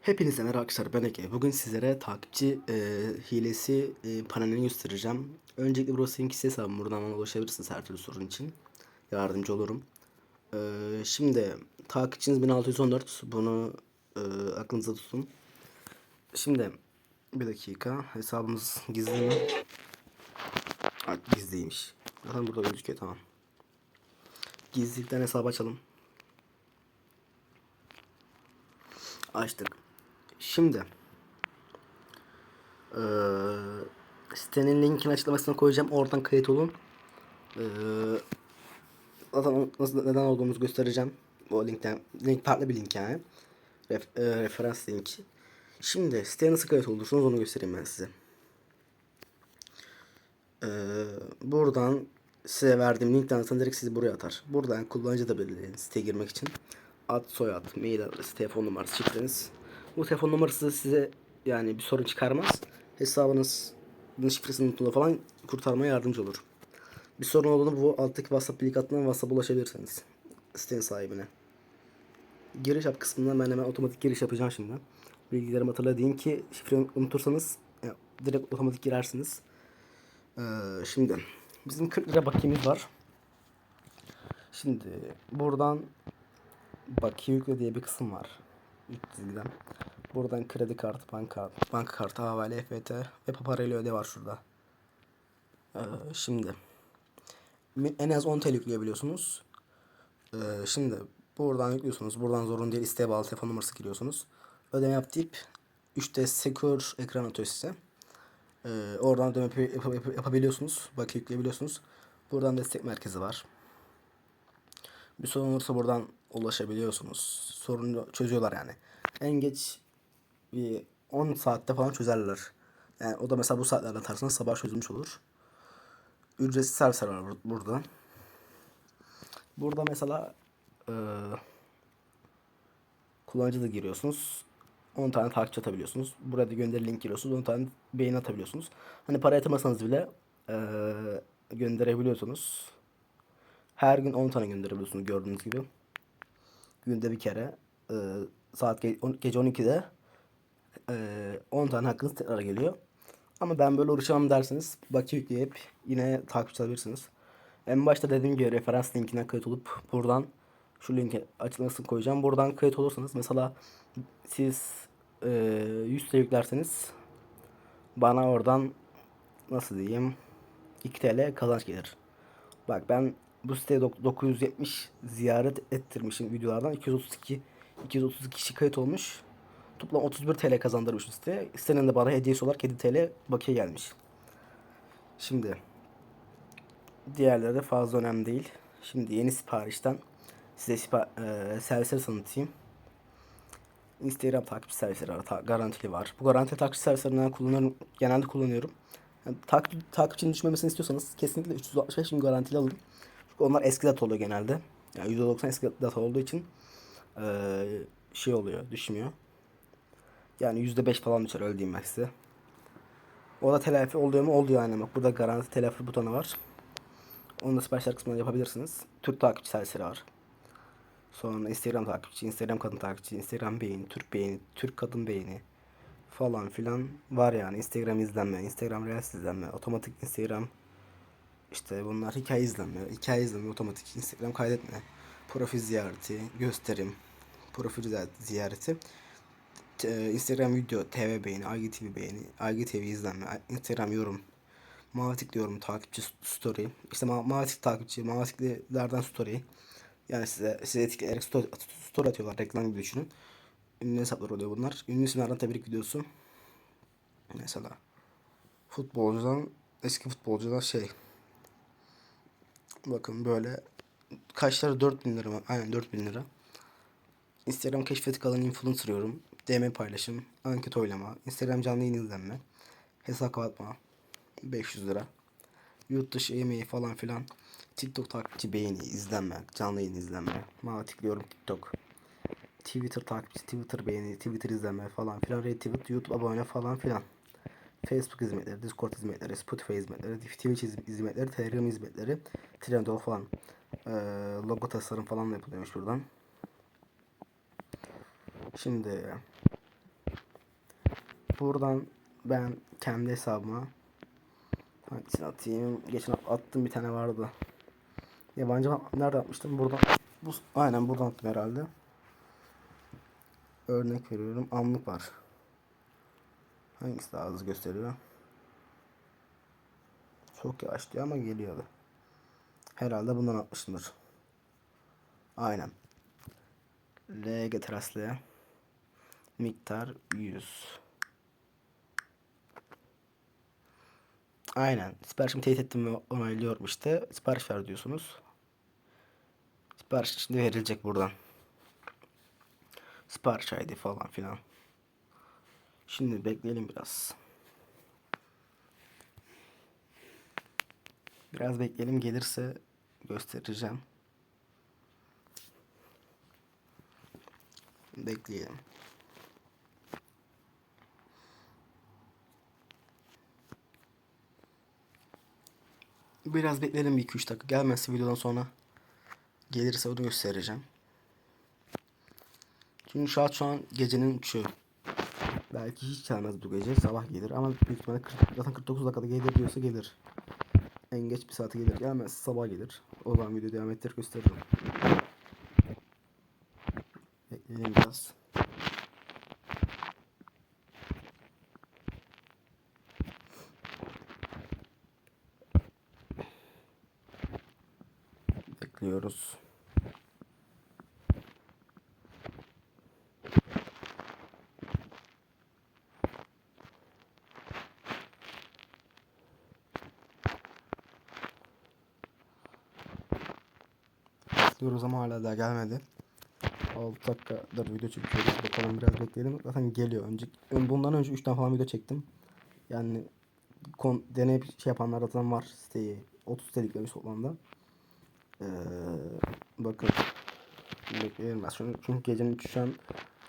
Hepinize merhaba arkadaşlar ben Ege. Bugün sizlere takipçi e, hilesi e, panelini göstereceğim. Öncelikle burası linkisi hesabım. Buradan bana ulaşabilirsiniz her türlü sorun için. Yardımcı olurum. E, şimdi takipçiniz 1614. Bunu e, aklınıza tutun. Şimdi bir dakika. Hesabımız gizli mi? Ha, gizliymiş. Zaten burada gözüküyor tamam. Gizlilikten hesabı açalım. Açtık. Şimdi eee sitenin linkini açıklamasına koyacağım. Oradan kayıt olun. Eee zaten nasıl neden olduğumuzu göstereceğim. O linkten link farklı bir link yani. Ref, eee, referans linki. Şimdi siteye nasıl kayıt olursunuz onu göstereyim ben size. Eee, buradan size verdiğim linkten sonra direkt sizi buraya atar. Buradan kullanıcı da belirleyin siteye girmek için. Ad, soyad, mail adresi, telefon numarası, şifreniz. Bu telefon numarası size yani bir sorun çıkarmaz. Hesabınızın şifresini falan kurtarmaya yardımcı olur. Bir sorun olduğunda bu alttaki WhatsApp link hattından WhatsApp ulaşabilirsiniz. Sitenin sahibine. Giriş yap kısmından ben hemen otomatik giriş yapacağım şimdi. Bilgilerimi hatırla deyin ki şifreyi unutursanız ya, direkt otomatik girersiniz. Ee, şimdi bizim 40 lira bakiyemiz var. Şimdi buradan bakiye yükle diye bir kısım var. İlk çizgiden. Buradan kredi kartı, banka, banka kartı, havale, EFT ve paparayla öde var şurada. Ee, şimdi en az 10 TL yükleyebiliyorsunuz. Ee, şimdi buradan yüklüyorsunuz. Buradan zorunlu değil isteğe bağlı telefon numarası giriyorsunuz. Ödeme yap deyip 3D Secure ekran atıyor size. Ee, oradan ödeme yap- yap- yap- yapabiliyorsunuz. Bakiye yükleyebiliyorsunuz. Buradan destek merkezi var. Bir sorun olursa buradan ulaşabiliyorsunuz. Sorunu çözüyorlar yani. En geç bir 10 saatte falan çözerler. Yani o da mesela bu saatlerde atarsanız sabah çözülmüş olur. Ücretsiz servisler var bur- burada. Burada mesela eee kullanıcı da giriyorsunuz. 10 tane takipçi atabiliyorsunuz. Burada gönderi link giriyorsunuz. 10 tane beğeni atabiliyorsunuz. Hani para yatırmasanız bile eee, gönderebiliyorsunuz. Her gün 10 tane gönderebiliyorsunuz gördüğünüz gibi. Günde bir kere eee, saat ge- gece 12'de eee 10 tane hakkınız tekrar geliyor. Ama ben böyle uğraşamam derseniz bakiye yükleyip yine takipçi alabilirsiniz. En başta dediğim gibi referans linkinden kayıt olup buradan şu linki açıklamasını koyacağım. Buradan kayıt olursanız mesela siz eee 100 TL yüklerseniz bana oradan nasıl diyeyim 2 TL kazanç gelir. Bak ben bu siteye dok- 970 ziyaret ettirmişim videolardan 232 232 kişi kayıt olmuş. Toplam 31 TL kazandırmış bu siteye. Sitenin de bana hediyesi olarak 7 TL bakiye gelmiş. Şimdi diğerleri de fazla önemli değil. Şimdi yeni siparişten size sipa e, servisleri. Instagram takipçi servisleri var. ta- garantili var. Bu garantili takipçi servislerini kullanıyorum. Genelde kullanıyorum. Yani, takip, takipçinin düşmemesini istiyorsanız kesinlikle 365 gün garantili alın. Onlar eski data oluyor genelde. Yani %90 eski data olduğu için eee, şey oluyor, düşmüyor. Yani %5 falan düşer öyle diyeyim ben size. O da telafi oluyor mu? Oluyor yani. Bak burada garanti telafi butonu var. Onu da siparişler kısmında yapabilirsiniz. Türk takipçi servisleri var. Sonra Instagram takipçi, Instagram kadın takipçi, Instagram beğeni, Türk beğeni, Türk kadın beğeni falan filan var yani. Instagram izlenme, Instagram Reels izlenme, otomatik Instagram işte bunlar hikaye izlenme, hikaye izlenme, otomatik Instagram kaydetme, profil ziyareti, gösterim, profil ziy- ziyareti, t- Instagram video, TV beğeni, IGTV beğeni, IGTV izlenme, Instagram yorum, mavi tıklı yorum, takipçi story, işte ma mavi takipçi, mavi story, yani size size etiketleyerek story, story atıyorlar reklam gibi düşünün. Ünlü hesaplar oluyor bunlar. Ünlü isimlerden tebrik videosu. Mesela futbolcudan eski futbolcudan şey bakın böyle kaçları 4000 lira mı? Aynen 4000 lira. Instagram keşfeti kalan influencer yorum. DM paylaşım. Anket oylama. Instagram canlı yayın izlenme. Hesap kapatma. 500 lira. Yurt dışı yemeği falan filan. TikTok takipçi beğeni, izlenme, canlı yayın izlenme. Mavi tıklıyorum TikTok. Twitter takipçi, Twitter beğeni, Twitter izlenme falan filan. Retweet, YouTube abone falan filan. Facebook hizmetleri, Discord hizmetleri, Spotify hizmetleri, Twitch hiz- hizmetleri, Telegram hizmetleri, Trendyol falan. Ee, logo tasarım falan da yapılıyormuş buradan. Şimdi buradan ben kendi hesabıma hangisini atayım? Geçen attım bir tane vardı. Yabancı nerede atmıştım? Buradan. Bu, aynen buradan attım herhalde. Örnek veriyorum. Anlık var. Hangisi daha hızlı gösteriyor? Çok yavaş diyor ama geliyordu. Herhalde bundan atmışımdır. Aynen. L getir Aslı'ya. Miktar 100. Aynen. Siparişimi teyit ettim ve onaylıyorum işte. Sipariş ver diyorsunuz. Sipariş şimdi verilecek buradan. Sipariş ID falan filan. Şimdi bekleyelim biraz. Biraz bekleyelim gelirse göstereceğim. Bekleyelim. Biraz bekleyelim bir 2-3 dakika. Gelmezse videodan sonra gelirse onu göstereceğim. Çünkü saat şu an gecenin 3'ü. Belki hiç gelmez bu gece. Sabah gelir ama büyük ihtimalle 40, zaten 49 dakikada gelir diyorsa gelir. En geç bir saate gelir. Gelmez sabah gelir. O zaman video devam ettir gösteririm. Bekleyelim biraz. Bekliyoruz. Bekliyoruz ama hala daha gelmedi. 6 dakikadır video çekiyoruz. Bakalım biraz bekleyelim. Zaten geliyor. Önce, ön- bundan önce 3 tane falan video çektim. Yani kon, deneyip şey yapanlar zaten var siteyi. 30 site yüklemiş toplamda. Ee, bakın. Bekleyelim. Çünkü, çünkü gecenin 3'ü şu an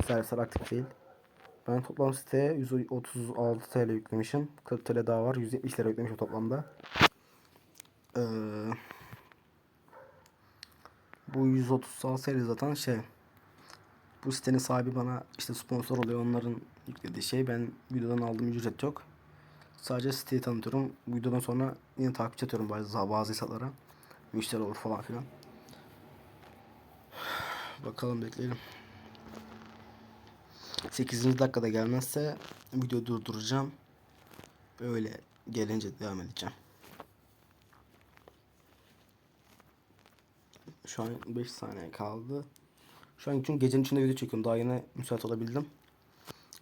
servisler aktif değil. Ben toplam siteye 136 TL yüklemişim. 40 TL daha var. 170 TL yüklemişim toplamda. Ee, bu 136 TL zaten şey. Bu sitenin sahibi bana işte sponsor oluyor. Onların yüklediği şey. Ben videodan aldığım ücret yok. Sadece siteyi tanıtıyorum. Videodan sonra yine takipçi atıyorum bazı, bazı hesaplara. Müşteri olur falan filan. Bakalım bekleyelim. 8. dakikada gelmezse video durduracağım. Öyle gelince devam edeceğim. Şu an 5 saniye kaldı. Şu an çünkü gecenin içinde video çekiyorum. Daha yine müsait olabildim.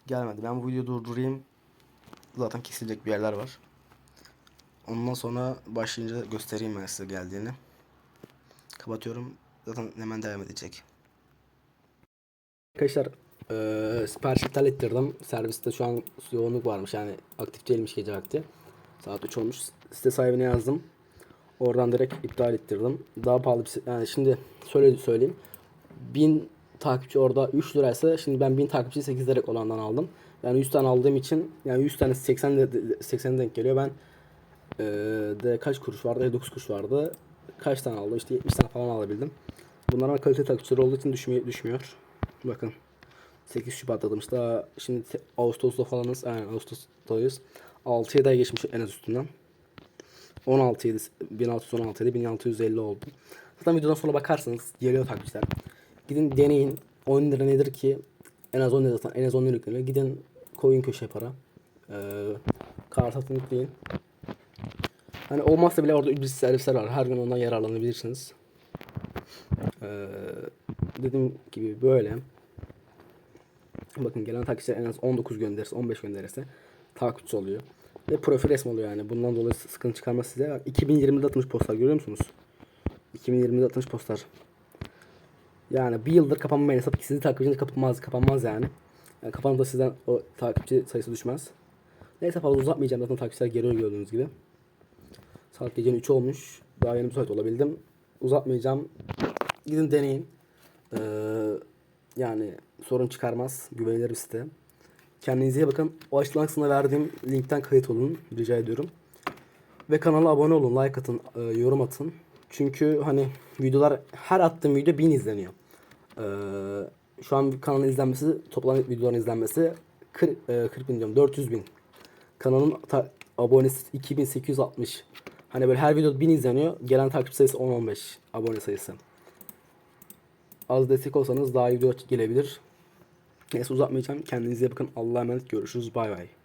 Gelmedi. Ben bu videoyu durdurayım. Zaten kesilecek bir yerler var. Ondan sonra başlayınca göstereyim ben size geldiğini. Kapatıyorum. Zaten hemen devam edecek. Arkadaşlar eee sipariş iptal ettirdim. Serviste şu an yoğunluk varmış yani aktif değilmiş gece vakti. Saat 3 olmuş. Site sahibine yazdım. Oradan direkt iptal ettirdim. Daha pahalı bir yani şimdi şöyle söyleyeyim. 1000 takipçi orada 3 liraysa şimdi ben 1000 takipçi 8 lira olandan aldım. Yani 100 tane aldığım için yani 100 tane 80 de, 80 denk geliyor. Ben eee, de kaç kuruş vardı? 9 kuruş vardı. Kaç tane aldım? İşte 70 tane falan alabildim. Bunlar ama kalite takipçileri olduğu için düşmüyor. düşmüyor. Bakın 8 Şubat'taydım işte daha şimdi Ağustos'ta falanız. Aynen Ağustos'tayız. 6-7 ay geçmiş en az üstünden. 16 yedi 1616 yedi 1650 oldu. Zaten videodan sonra bakarsanız geliyor takipçiler. Gidin deneyin. 10 lira nedir ki? En az 10 lira zaten en az 10 lira yükleniyor. Gidin koyun köşe para. Ee, kart satın yükleyin. Hani olmazsa bile orada ücretsiz servisler var. Her gün ondan yararlanabilirsiniz. Ee, dediğim gibi böyle. Bakın gelen takipçiler en az 19 gönderirse 15 gönderirse takipçi oluyor. Ve profil resmi oluyor yani. Bundan dolayı sıkıntı çıkarmaz size. Bak, 2020'de atılmış postlar görüyor musunuz? 2020'de atılmış postlar. Yani bir yıldır kapanmayan hesap sizin takipçiniz kapanmaz, kapanmaz yani. yani kapanıp sizden o takipçi sayısı düşmez. Neyse fazla uzatmayacağım zaten takipçiler geliyor gördüğünüz gibi. Saat gecenin 3 olmuş. Daha yeni müsait olabildim. Uzatmayacağım. Gidin deneyin. Ee, yani sorun çıkarmaz. Güvenilir bir site. Kendinize iyi bakın. O açıklama kısmına verdiğim linkten kayıt olun. Rica ediyorum. Ve kanala abone olun. Like atın. e, yorum atın. Çünkü hani videolar her attığım video 1000 izleniyor. Ee, şu an kanalın izlenmesi toplam videoların izlenmesi 40, e, 40 bin diyorum 400 bin. Kanalın ta- abonesi 2860. Hani böyle her video 1000 izleniyor. Gelen takip sayısı 10-15 abone sayısı. Az destek olsanız daha iyi video gelebilir. Neyse uzatmayacağım. Kendinize bakın. Allah'a emanet. Görüşürüz. Bay bay.